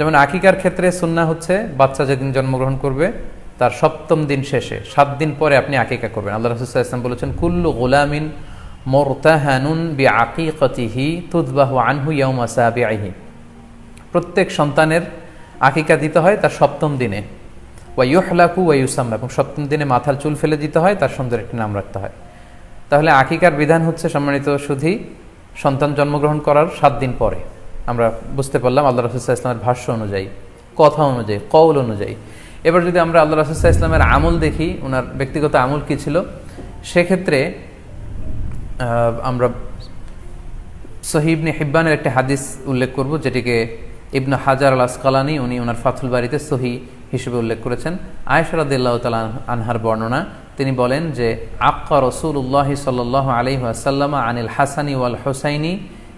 যেমন আকিকার ক্ষেত্রে সুন্না হচ্ছে, বাচ্চা যেদিন জন্মগ্রহণ করবে, তার সপ্তম দিন শেষে, সাত দিন পরে আপনি আকিকা করবেন। আল্লাহ রসুল্লাহ ইসলাম বলেছেন, কুল্লু গোলামিন মোরতাহানুন বি আকিকতিহি তুদবাহু আনহু ইয়াউমা সাবিআহি প্রত্যেক সন্তানের আকিকা দিতে হয় তার সপ্তম দিনে। ওয়াইহলাকু ওয়াইউসাম্মা এবং সপ্তম দিনে মাথার চুল ফেলে দিতে হয়, তার সুন্দর একটি নাম রাখতে হয়। তাহলে আকিকার বিধান হচ্ছে সম্মানিত শুধুই সন্তান জন্মগ্রহণ করার সাত দিন পরে। আমরা বুঝতে পারলাম আল্লাহ রসুল্লাহ ইসলামের ভাষ্য অনুযায়ী, কথা অনুযায়ী, কৌল অনুযায়ী। এবার যদি আমরা আল্লাহ রসুল্লাহ ইসলামের আমল দেখি ওনার ব্যক্তিগত আমল কী ছিল, সেক্ষেত্রে আমরা সহিবনে হিব্বানের একটি হাদিস উল্লেখ করব, যেটিকে ইবনু হাজার আল আসকালানি উনি ওনার ফাথুল বাড়িতে সহি হিসেবে উল্লেখ করেছেন। আয়সরাদিল্লাহ তালা আনহার বর্ণনা, তিনি বলেন যে, আক্কা রসুল্লাহ সাল আলি আসাল্লামা আনিল হাসানি ওয়াল হোসাইনি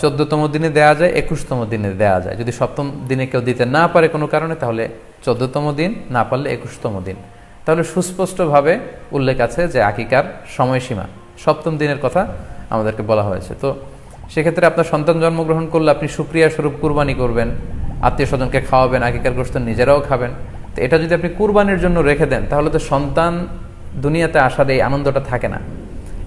চোদ্দতম দিনে দেয়া যায়, একুশতম দিনে দেয়া যায়। যদি সপ্তম দিনে কেউ দিতে না পারে কোনো কারণে, তাহলে চোদ্দতম দিন না পারলে একুশতম দিন। তাহলে সুস্পষ্টভাবে উল্লেখ আছে যে আকিকার সময়সীমা। সপ্তম দিনের কথা আমাদেরকে বলা হয়েছে। তো সেক্ষেত্রে আপনার সন্তান জন্মগ্রহণ করলে আপনি সুক্রিয়া স্বরূপ কুরবানি করবেন, আত্মীয় স্বজনকে খাওয়াবেন, আকিকার গ্রস্ত নিজেরাও খাবেন। তো এটা যদি আপনি কুরবানির জন্য রেখে দেন, তাহলে তো সন্তান দুনিয়াতে আসার এই আনন্দটা থাকে না।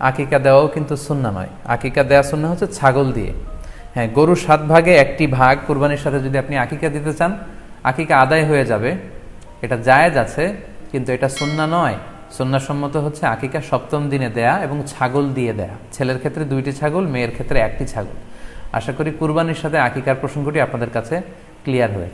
আকিকা দেওয়াও কিন্তু সুন্না নয়। আকিকা দেওয়া সুন্না হচ্ছে ছাগল দিয়ে। হ্যাঁ গরু সাত ভাগে একটি ভাগ, কুরবানির সাথে যদি আপনি আকিকা দিতে চান, আকিকা আদায় হয়ে যাবে। এটা জায়েজ আছে, কিন্তু এটা সুন্না নয়। সন্ন্যাসম্মত হচ্ছে আকিকা সপ্তম দিনে দেয়া এবং ছাগল দিয়ে দেয়া। ছেলের ক্ষেত্রে দুইটি ছাগল, মেয়ের ক্ষেত্রে একটি ছাগল। আশা করি কুরবানির সাথে আকিকার প্রসঙ্গটি আপনাদের কাছে ক্লিয়ার হয়েছে।